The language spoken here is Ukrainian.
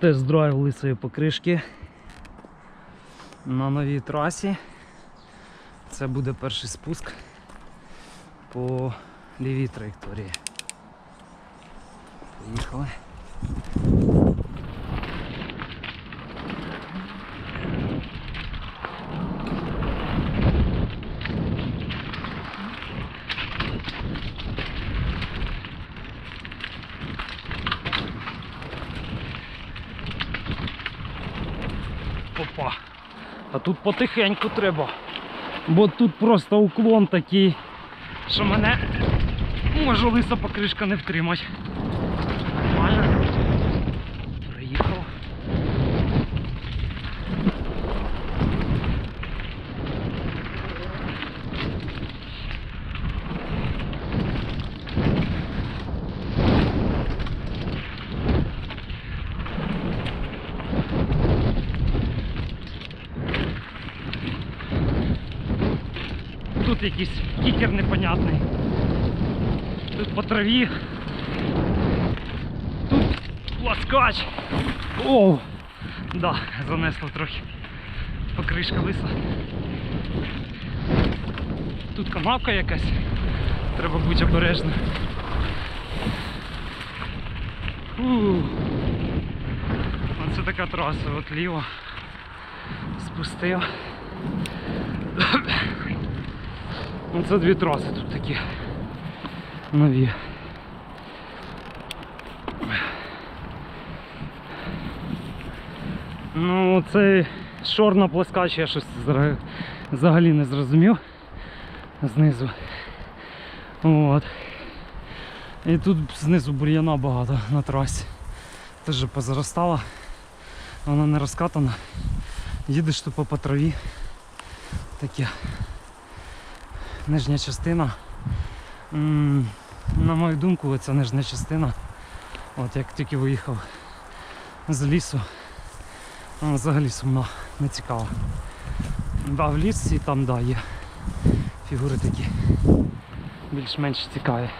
Тест-драйв лисої покришки на новій трасі. Це буде перший спуск по лівій траєкторії. Поїхали. Опа. А тут потихеньку треба. Бо тут просто уклон такий, що мене може лиса покришка не втримать. Нормально. Тут якийсь кікер непонятний. Тут по траві. Тут пласкач. Оу! Да, занесло трохи. Покришка лиса. Тут канавка якась. Треба бути обережним. Ух. Оце така траса, от ліво. Спустив. Ну, Це дві траси тут такі нові. Ну, цей шорна плескач я щось взагалі не зрозумів знизу. От. І тут знизу бур'яна багато на трасі. Теж позаростала. Вона не розкатана. Їдеш тупо по траві. Таке нижня частина. На мою думку, це нижня частина. От як тільки виїхав з лісу, вона взагалі сумно не цікаво. Да, в лісі там да, є фігури такі більш-менш цікаві.